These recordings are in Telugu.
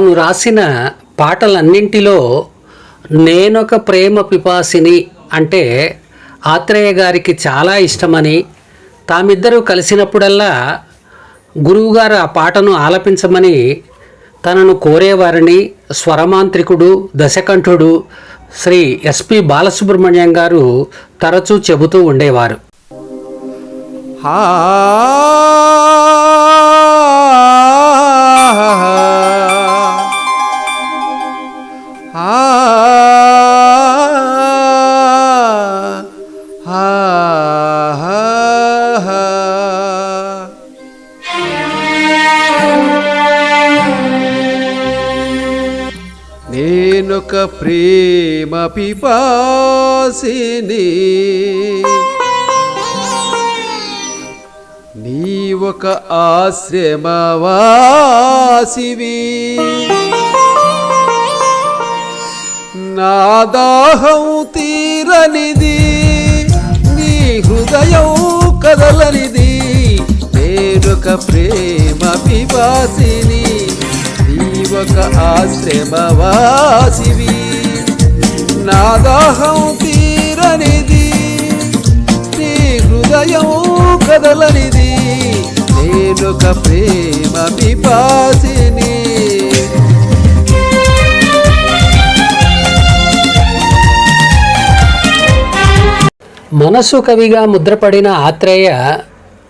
తాను రాసిన పాటలన్నింటిలో నేనొక ప్రేమ పిపాసిని అంటే ఆత్రేయ గారికి చాలా ఇష్టమని తామిద్దరూ కలిసినప్పుడల్లా గురువుగారు ఆ పాటను ఆలపించమని తనను కోరేవారని స్వరమాంత్రికుడు దశకంఠుడు శ్రీ ఎస్పి బాలసుబ్రహ్మణ్యం గారు తరచూ చెబుతూ ఉండేవారు. హా నేనొక ప్రేమ పిపాసిని. నీ ఒక ఆశ్రమవాసివి. నా దాహం తీరనిది నీ హృదయం కదలనిది. నేనొక ప్రేమ పిపాసిని. ఒక ఆశ్రమవాసివి. నా దాహం తీరనిది నీ హృదయం కదలనిది. నేనొక ప్రేమ పిపాసిని. మనసు కవిగా ముద్రపడిన ఆత్రేయ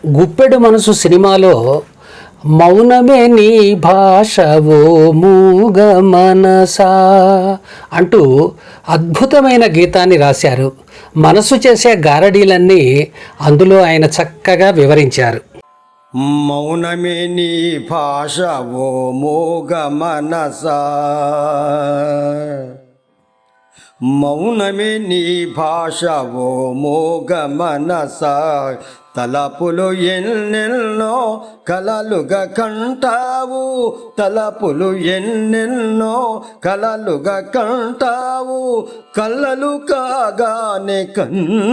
గుప్పెడు మనసు సినిమాలో మౌనమే నీ భాషవో మూగ మనసా అంటూ అద్భుతమైన గీతాన్ని రాశారు. మనసు చేసే గారడీలన్నీ అందులో ఆయన చక్కగా వివరించారు. మౌనమే నీ భాషవో ఓ మనసా మౌనమే నీ భాష ఓ మోగ మనస తలపులు ఎన్నెన్నో కలలుగా కంటావు. తలపులు ఎన్నెన్నో కలలుగా కంటావు. కళ్ళలు కాగానే కన్నీరవుతావు.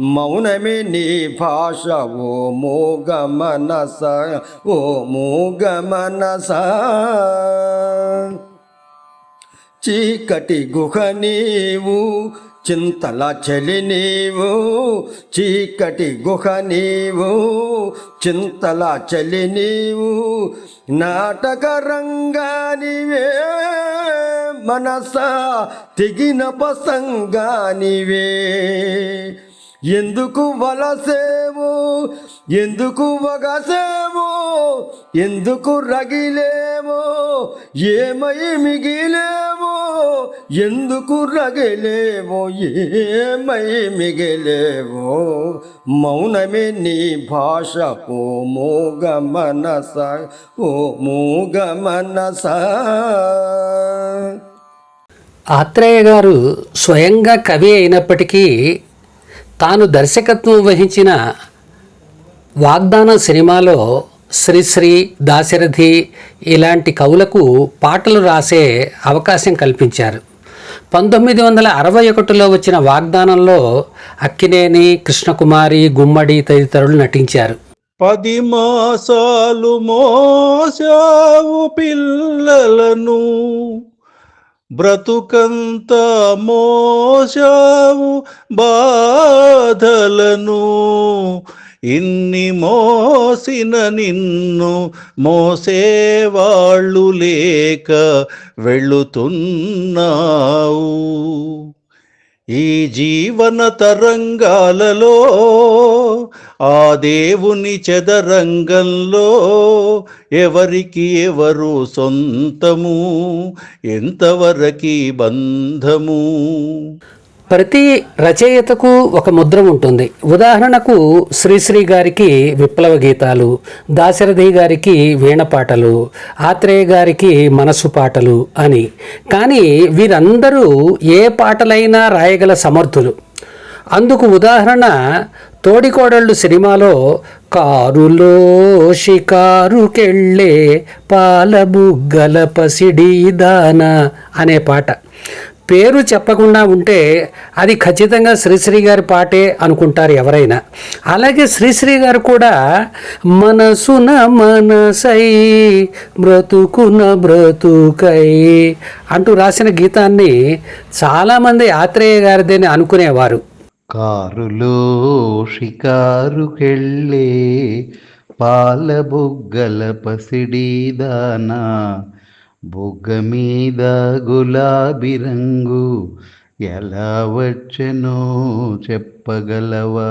మౌనమే నీ భాష ఓ మోగ మనస ఓ మూగ మనస చీకటి గుహ నీవు చింతల చలి నీవు చీకటి గుహ నీవు చింతల చలి నీవు నాటక రంగానివే మనస తెగిన పసంగానివే ఎందుకు వలసేము ఎందుకు వగసేము ఎందుకు రగిలేవో? ఏమై మిగిలేవో? ఎందుకు రగిలేవో? ఏమై మిగిలేవో? మౌనమే నీ భాష ఓ మోగ మనస ఓ మూగ మనస ఆత్రేయ గారు స్వయంగా కవి అయినప్పటికీ తాను దర్శకత్వం వహించిన వాగ్దానం సినిమాలో శ్రీశ్రీ దాశరథి ఇలాంటి కవులకు పాటలు రాసే అవకాశం కల్పించారు. పంతొమ్మిది వందల అరవై ఒకటిలో వచ్చిన వాగ్దానంలో అక్కినేని కృష్ణకుమారి గుమ్మడి తదితరులు నటించారు. పది మాసాలు మోసావు పిల్లలను బ్రతుకంత మోసావు బాధలను ఇన్ని మోసిన నిన్ను మోసేవాళ్ళు లేక వెళ్ళుతున్నావు ఈ జీవన తరంగాలలో ఆ దేవుని చదరంగంలో ఎవరికి ఎవరు సొంతము? ఎంతవరకి బంధము? ప్రతి రచయితకు ఒక ముద్ర ఉంటుంది. ఉదాహరణకు శ్రీశ్రీ గారికి విప్లవ గీతాలు దాశరథి గారికి వీణ పాటలు ఆత్రేయ గారికి మనసు పాటలు అని. కానీ వీరందరూ ఏ పాటలైనా రాయగల సమర్థులు. అందుకు ఉదాహరణ తోడికోడళ్ళు సినిమాలో కారులో షికారుకెళ్ళే పాలబుగ్గల పసిడి దాన అనే పాట. పేరు చెప్పకుండా ఉంటే అది ఖచ్చితంగా శ్రీశ్రీ గారి పాటే అనుకుంటారు ఎవరైనా. అలాగే శ్రీశ్రీ గారు కూడా మనసున మనసై బ్రతుకున బ్రతుకై అంటూ రాసిన గీతాన్ని చాలామంది ఆత్రేయ గారిదేని అనుకునేవారు. కారులో షికారుకెళ్ళే పాల బుగ్గల పసిడిదానా బొగ్గ మీద గులాబీ రంగు ఎలా వచ్చెనో చెప్పగలవా?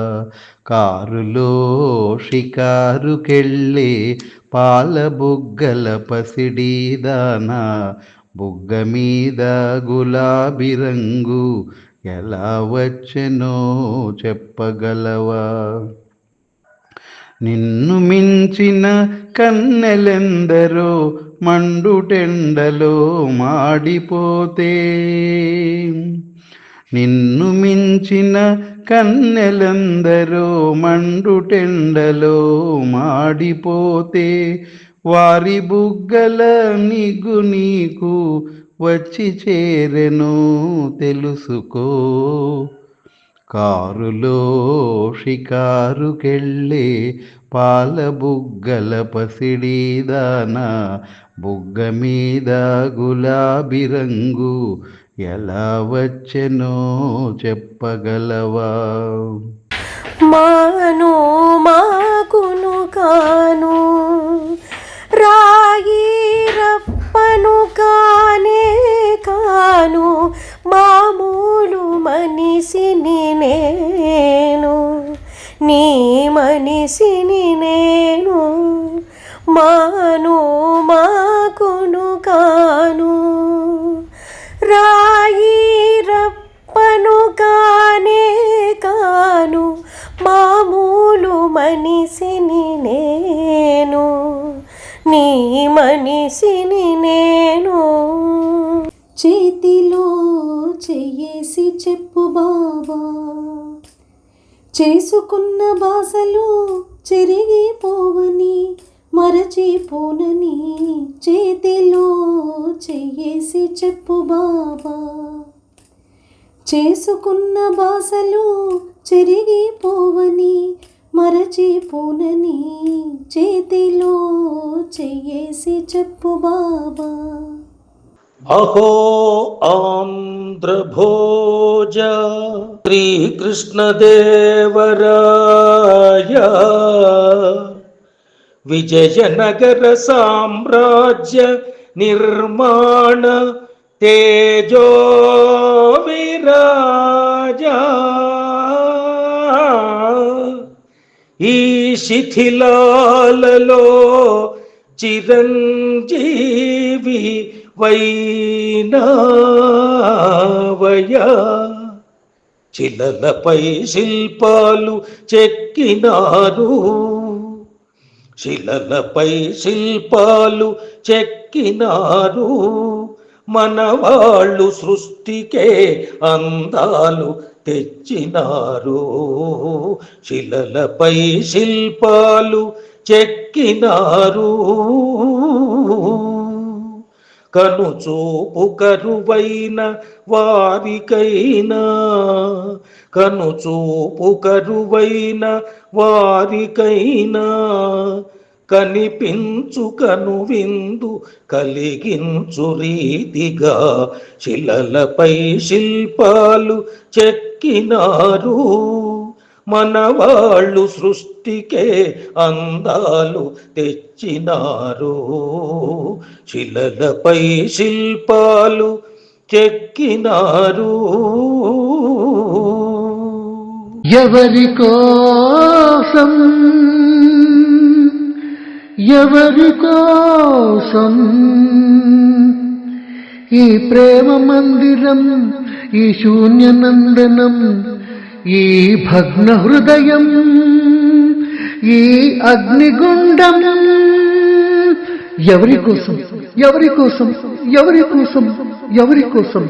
కారులో షికారుకెళ్ళే పాల బుగ్గల పసిడీదానా బుగ్గ మీద గులాబీ రంగు ఎలా వచ్చెనో చెప్పగలవా? నిన్ను మించిన కన్నెలెందరో మండుటెండలో మాడిపోతే. నిన్ను మించిన కన్నెలందరో మండుటెండలో మాడిపోతే. వారి బుగ్గల నిగు నీకు వచ్చి చేరెను తెలుసుకో. కారులో షికారుకెళ్ళే పాల బుగ్గల పసిడిదానా బుగ్గ మీద గులాబీ రంగు ఎలా వచ్చెనో చెప్పగలవా? మాను మాకును కాను మనిషిని నేను మాను మాకును కాను. రాయి రప్పను కానే కాను మామూలు మనిషిని నేను. నీ మనిషిని నేను. చేతిలో చెయ్యేసి చెప్పు బాబా చేసుకున్న బాసలు చెరిగిపోవని మరచిపోనని చేతిలో చెయ్యేసి చెప్పు బాబా. చేసుకున్న బాసలు చెరిగిపోవని మరచిపోనని చేతిలో చెయ్యేసి చెప్పు బాబా. అహో ఆంధ్రభోజ శ్రీకృష్ణదేవరాయ విజయనగర సామ్రాజ్య నిర్మాణ తేజో విరాజ ఈ శిథిలాలలో చిరంజీవి వైనావయ. శిలలపై శిల్పాలు చెక్కినారు. శిలలపై శిల్పాలు చెక్కినారు. మనవాళ్ళు సృష్టికే అందాలు తెచ్చినారు. శిలలపై శిల్పాలు చెక్కినారు. కనుచూపు కరువైన వారికైనా. కనుచూపు కరువైన వారికైనా. కనిపించు కను విందు కలిగించు రీతిగా శిలలపై శిల్పాలు చెక్కినారు. మనవాళ్ళు సృష్టికే అందాలు తెచ్చినారు. శిలలపై శిల్పాలు చెక్కినారు. ఎవరి కోసం ఎవరి కోసం ఈ ప్రేమ మందిరం ఈ శూన్యనందనం ఈ భగ్న హృదయం ఈ అగ్నిగుండం ఎవరి కోసం? ఎవరి కోసం? ఎవరి కోసం? ఎవరి కోసం?